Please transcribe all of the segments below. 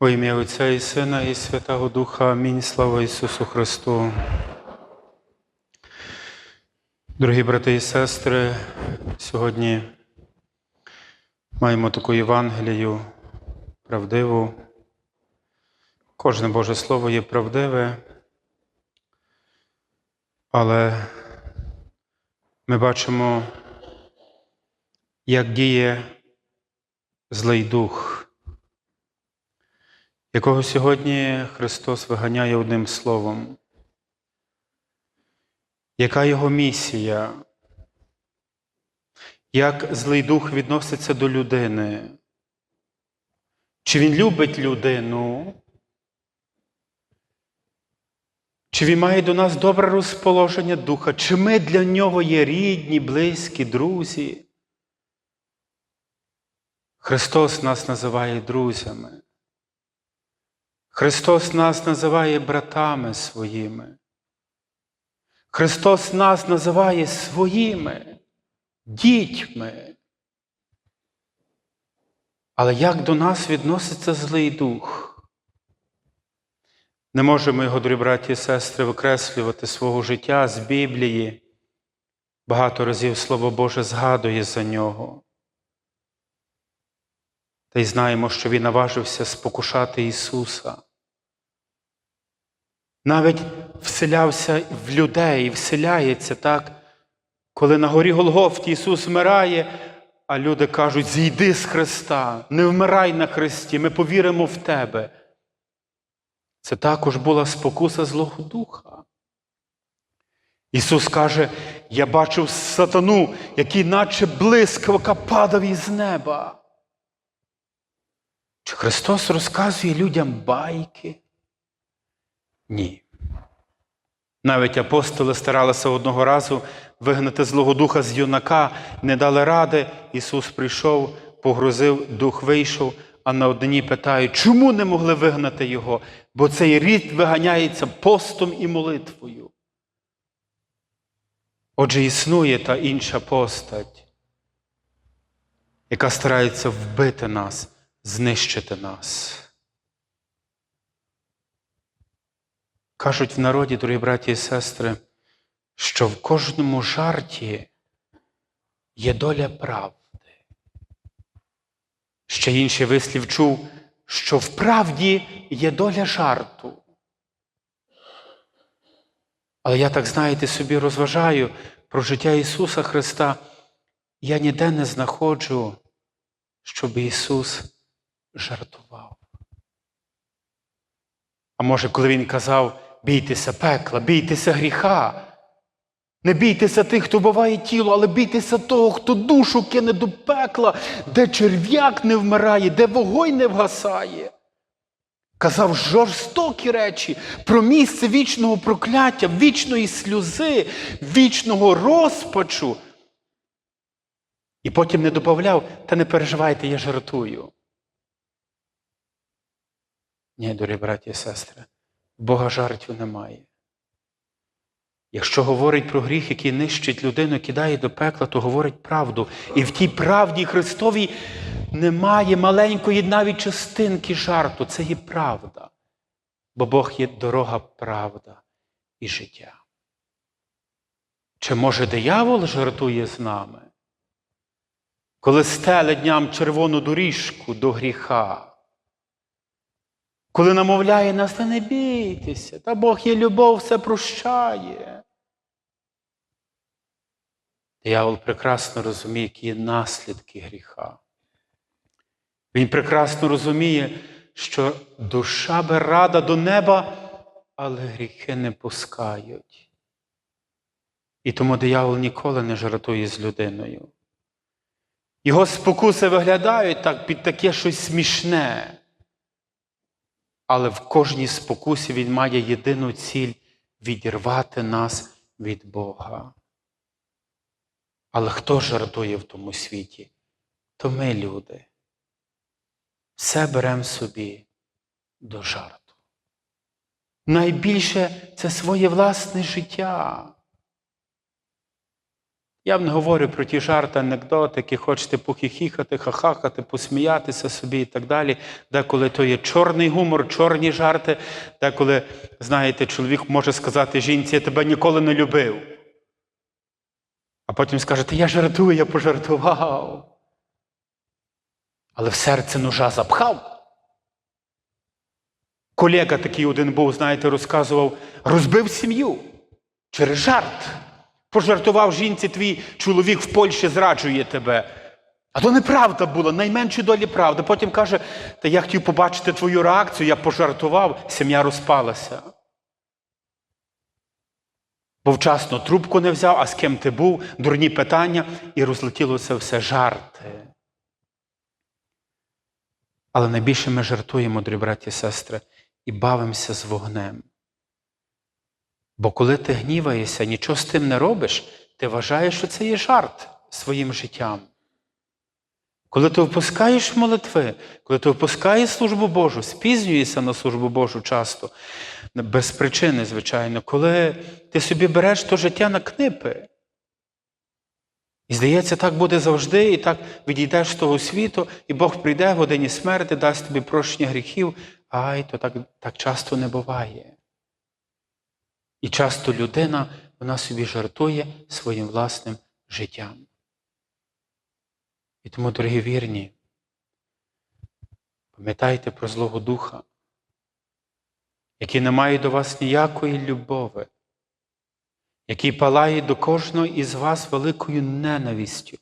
Во ім'я Отця і Сина, і Святого Духа. Амінь. Слава Ісусу Христу. Дорогі брати і сестри, сьогодні маємо таку Євангелію правдиву. Кожне Боже Слово є правдиве, але ми бачимо, як діє злий дух якого сьогодні Христос виганяє одним словом. Яка його місія? Як злий дух відноситься до людини? Чи він любить людину? Чи він має до нас добре розположення духа? Чи ми для нього є рідні, близькі, друзі? Христос нас називає друзями. Христос нас називає братами своїми. Христос нас називає своїми дітьми. Але як до нас відноситься злий дух? Не можемо його, дорогі браті і сестри, викреслювати свого життя з Біблії. Багато разів Слово Боже згадує за нього. Та й знаємо, що Він наважився спокушати Ісуса. Навіть вселявся в людей, вселяється так, коли на горі Голгофті Ісус вмирає, а люди кажуть: зійди з Христа, не вмирай на Христі, ми повіримо в Тебе. Це також була спокуса Злого Духа. Ісус каже, я бачив сатану, який наче блискавка падав із неба. Чи Христос розказує людям байки? Ні. Навіть апостоли старалися одного разу вигнати Злого Духа з юнака, не дали ради. Ісус прийшов, погрузив, дух вийшов, а на однині питають, чому не могли вигнати його? Бо цей рід виганяється постом і молитвою. Отже, існує та інша постать, яка старається вбити нас, знищити нас. Кажуть в народі, дорогі браті і сестри, що в кожному жарті є доля правди. Ще інший вислів чув, що в правді є доля жарту. Але я так, знаєте, собі розважаю про життя Ісуса Христа. Я ніде не знаходжу, щоб Ісус жартував. А може, коли Він казав, бійтеся пекла, бійтеся гріха. Не бійтеся тих, хто буває тіло, але бійтеся того, хто душу кине до пекла, де черв'як не вмирає, де вогонь не вгасає. Казав жорстокі речі про місце вічного прокляття, вічної сльози, вічного розпачу. І потім не додавав, та не переживайте, я жартую. Ні, дорогі браті і сестри. Бога жартів немає. Якщо говорить про гріх, який нищить людину, кидає до пекла, то говорить правду. І в тій правді Христовій немає маленької навіть частинки жарту. Це є правда. Бо Бог є дорога, правда і життя. Чи може диявол жартує з нами? Коли стеле дням червону доріжку до гріха? Коли намовляє нас, та не бійтеся, та Бог є любов, все прощає. Диявол прекрасно розуміє, які є наслідки гріха. Він прекрасно розуміє, що душа би рада до неба, але гріхи не пускають. І тому диявол ніколи не жартує з людиною. Його спокуси виглядають так під таке щось смішне. Але в кожній спокусі Він має єдину ціль відірвати нас від Бога. Але хто жартує в тому світі? То ми, люди. Все беремо собі до жарту. Найбільше це своє власне життя. Я вам не говорю про ті жарти, анекдоти, які хочете похихікати, хахакати, посміятися собі і так далі. Деколи то є чорний гумор, чорні жарти, деколи, знаєте, чоловік може сказати жінці, я тебе ніколи не любив. А потім скаже, та я жартую, я пожартував. Але в серце ножа запхав. Колега такий один був, знаєте, розказував, розбив сім'ю через жарт. Пожартував жінці, твій чоловік в Польщі зраджує тебе. А то неправда була, найменші долі правда. Потім каже, та я хотів побачити твою реакцію, я пожартував, сім'я розпалася. Бо вчасно трубку не взяв, а з ким ти був, дурні питання, і розлетілося все жарти. Але найбільше ми жартуємо, дорогі браті і сестри, і бавимося з вогнем. Бо коли ти гніваєшся, нічого з тим не робиш, ти вважаєш, що це є жарт своїм життям. Коли ти впускаєш молитви, коли ти впускаєш службу Божу, спізнюєшся на службу Божу часто, без причини, звичайно, коли ти собі береш то життя на книпи. І здається, так буде завжди, і так відійдеш з того світу, і Бог прийде в годині смерти, дасть тобі прощення гріхів, ай, то так, так часто не буває. І часто людина вона собі жартує своїм власним життям. І тому, дорогі вірні, пам'ятайте про Злого Духа, який не має до вас ніякої любови, який палає до кожного із вас великою ненавистю,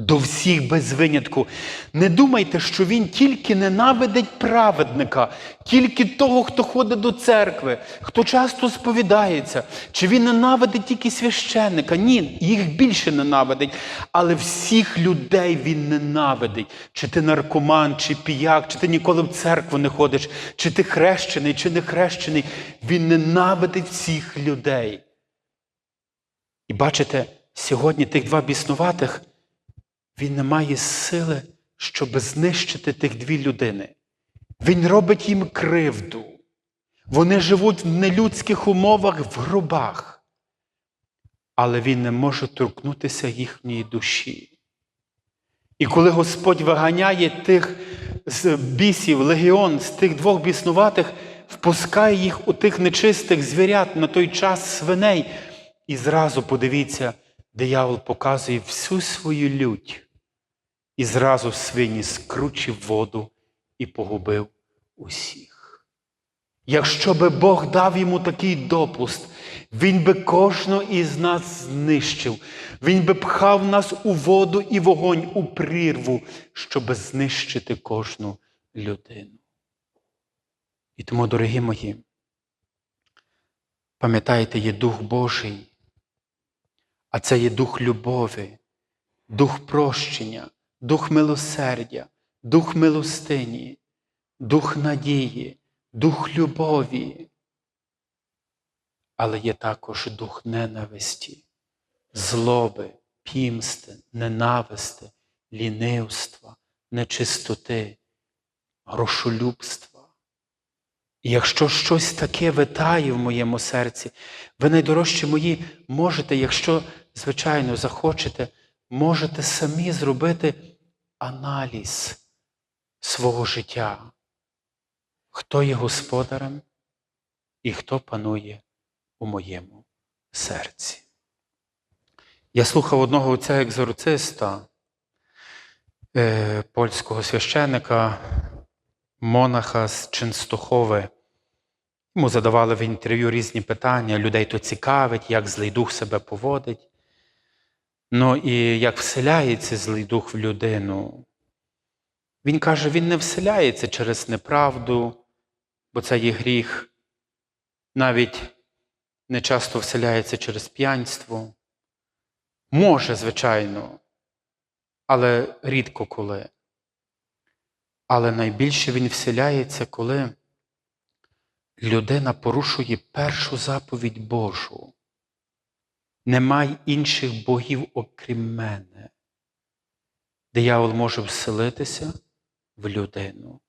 до всіх без винятку. Не думайте, що він тільки ненавидить праведника, тільки того, хто ходить до церкви, хто часто сповідається, чи він ненавидить тільки священника. Ні, їх більше ненавидить. Але всіх людей він ненавидить. Чи ти наркоман, чи піяк, чи ти ніколи в церкву не ходиш, чи ти хрещений, чи не хрещений. Він ненавидить всіх людей. І бачите, сьогодні тих два біснуватих. Він не має сили, щоб знищити тих дві людини. Він робить їм кривду. Вони живуть в нелюдських умовах в гробах, але він не може торкнутися їхньої душі. І коли Господь виганяє тих бісів, легіон, з тих двох біснуватих, впускає їх у тих нечистих звірят на той час свиней, і зразу подивіться, диявол показує всю свою лють. І зразу свині скручив воду і погубив усіх. Якщо би Бог дав йому такий допуст, Він би кожного із нас знищив, Він би пхав нас у воду і вогонь у прірву, щоб знищити кожну людину. І тому, дорогі мої, пам'ятайте, є Дух Божий, а це є дух любові, дух прощення. Дух милосердя, дух милостині, дух надії, дух любові. Але є також дух ненависті, злоби, пімсти, ненависти, лінивства, нечистоти, грошолюбства. І якщо щось таке витає в моєму серці, ви найдорожчі мої можете, якщо, звичайно, захочете, можете самі зробити аналіз свого життя, хто є господарем і хто панує у моєму серці. Я слухав одного отця екзорциста, е, польського священика, монаха з Ченстохови. Йому задавали в інтерв'ю різні питання, людей то цікавить, як злий дух себе поводить. Ну і як вселяється злий дух в людину, він каже, він не вселяється через неправду, бо це є гріх, навіть не часто вселяється через п'янство. Може, звичайно, але рідко коли. Але найбільше він вселяється, коли людина порушує першу заповідь Божу. Немає інших богів, окрім мене. Диявол може вселитися в людину.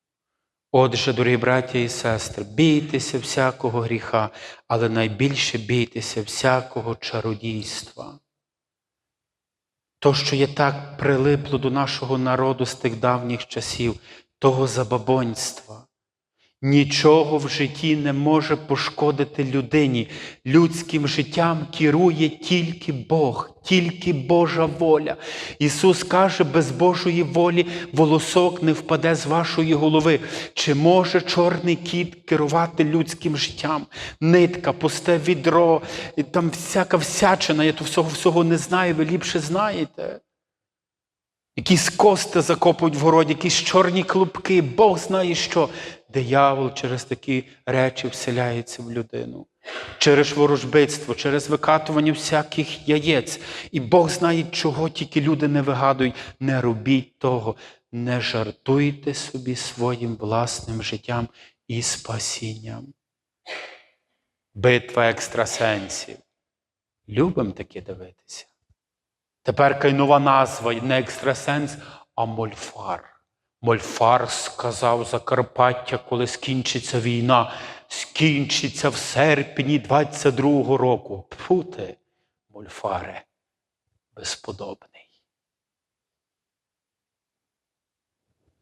Отже, дорогі браття і сестри, бійтеся всякого гріха, але найбільше бійтеся всякого чародійства. то, що є так прилипло до нашого народу з тих давніх часів, того забабонства. Нічого в житті не може пошкодити людині. Людським життям керує тільки Бог, тільки Божа воля. Ісус каже, без Божої волі волосок не впаде з вашої голови. Чи може чорний кіт керувати людським життям? Нитка, пусте відро, там всяка всячина, я то всього всього не знаю, ви ліпше знаєте. Якісь кости закопують в городі, якісь чорні клубки, Бог знає що. Диявол через такі речі вселяється в людину, через ворожбитство, через викатування всяких яєць. І Бог знає, чого тільки люди не вигадують. Не робіть того, не жартуйте собі своїм власним життям і спасінням. Битва екстрасенсів. Любимо таке дивитися. Тепер кай нова назва не екстрасенс, а мольфар. Мольфар сказав Закарпаття, коли скінчиться війна, скінчиться в серпні 22-го року. Пфути, мольфаре, безподобний.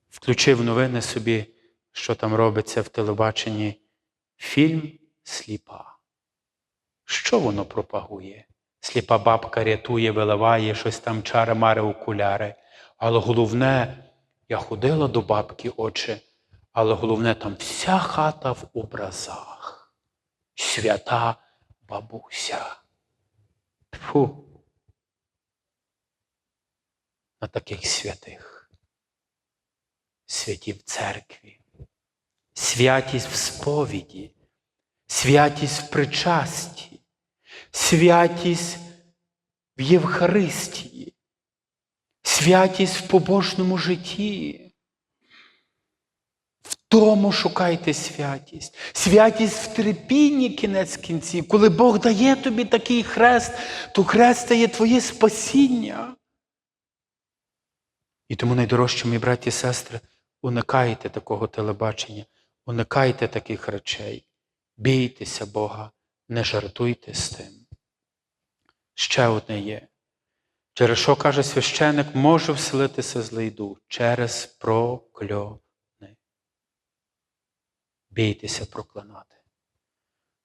Включив новини собі, що там робиться в телебаченні. Фільм Сліпа. Що воно пропагує? Сліпа бабка рятує, виливає щось там чари-мари окуляри. Але головне, я ходила до бабки, отче, але головне, там вся хата в образах. Свята бабуся. Фу. На таких святих. Святі в церкві, святість в сповіді, святість в причасті, святість в Євхаристії, святість в побожному житті. В тому шукайте святість, святість в терпінні кінець кінців. Коли Бог дає тобі такий хрест, то хрест стає твоє спасіння. І тому найдорожче, мої браті і сестри, уникайте такого телебачення, уникайте таких речей, бійтеся Бога, не жартуйте з тим. Ще одне є. Через що каже священик, може вселитися злий дух через прокльони. Бійтеся проклинати.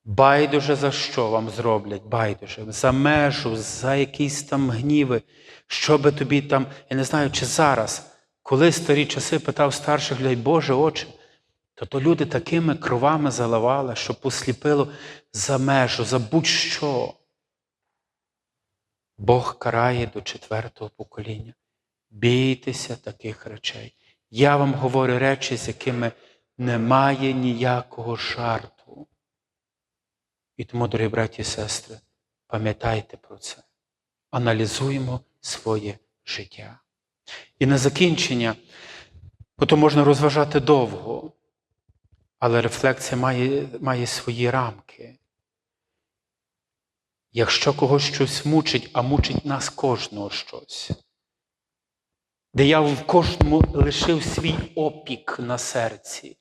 Байдуже за що вам зроблять, байдуже, за межу, за якісь там гніви, що би тобі там, я не знаю, чи зараз, коли старі часи питав старших людей, Боже очі, то то люди такими кровами заливали, що посліпило за межу, за будь-що. Бог карає до четвертого покоління. Бійтеся таких речей. Я вам говорю речі, з якими немає ніякого жарту. І тому, дорогі браті і сестри, пам'ятайте про це. Аналізуємо своє життя. І на закінчення, бо то можна розважати довго, але рефлексія має, має свої рамки. Якщо когось щось мучить, а мучить нас кожного щось, диявол в кожному лишив свій опік на серці,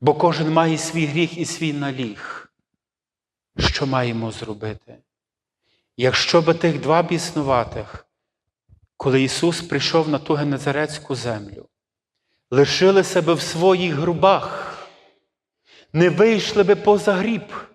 бо кожен має свій гріх і свій наліг. Що маємо зробити? Якщо би тих два біснуватих, коли Ісус прийшов на ту Генезарецьку землю, лишили себе в своїх грубах, не вийшли би поза гріб.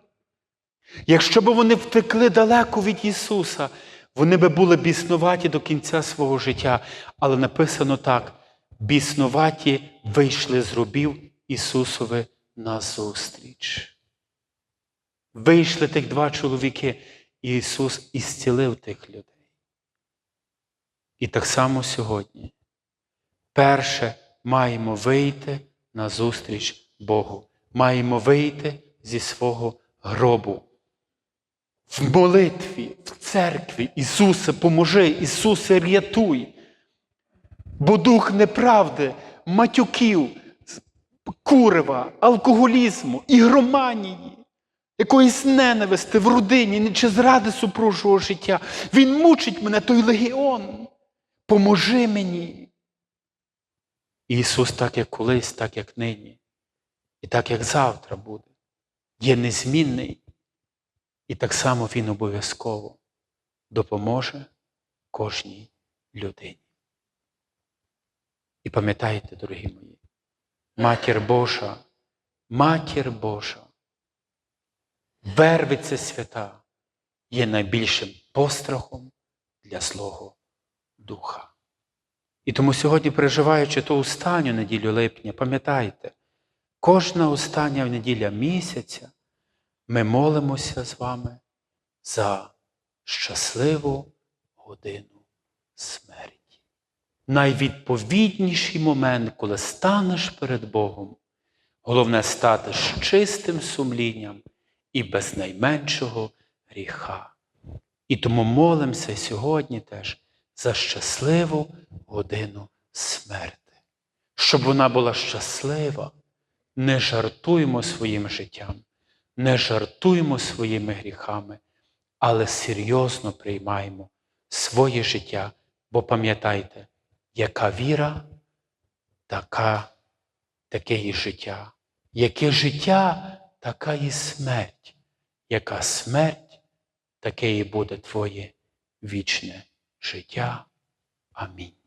Якщо б вони втекли далеко від Ісуса, вони би були біснуваті до кінця свого життя. Але написано так: біснуваті вийшли з рубів Ісусові назустріч. Вийшли тих два чоловіки, і Ісус ісцілив тих людей. І так само сьогодні. Перше маємо вийти на зустріч Богу. Маємо вийти зі свого гробу. В молитві, в церкві. Ісусе, поможи, Ісусе, рятуй. Бо дух неправди, матюків, курева, алкоголізму, ігроманії, якоїсь ненависти в родині чи зради супружого життя. Він мучить мене, той легіон. Поможи мені. Ісус, так як колись, так як нині, і так як завтра буде, є незмінний. І так само Він обов'язково допоможе кожній людині. І пам'ятайте, дорогі мої, Матір Божа, Матір Божа, Вервиця свята є найбільшим пострахом для злого духа. І тому сьогодні, переживаючи ту останню неділю липня, пам'ятайте, кожна остання неділя місяця ми молимося з вами за щасливу годину смерті. Найвідповідніший момент, коли станеш перед Богом, головне стати з чистим сумлінням і без найменшого гріха. І тому молимося сьогодні теж за щасливу годину смерти. Щоб вона була щаслива, не жартуємо своїм життям, не жартуємо своїми гріхами, але серйозно приймаємо своє життя, бо пам'ятайте, яка віра, така, таке і життя. Яке життя, така і смерть. Яка смерть, таке і буде твоє вічне життя. Амінь.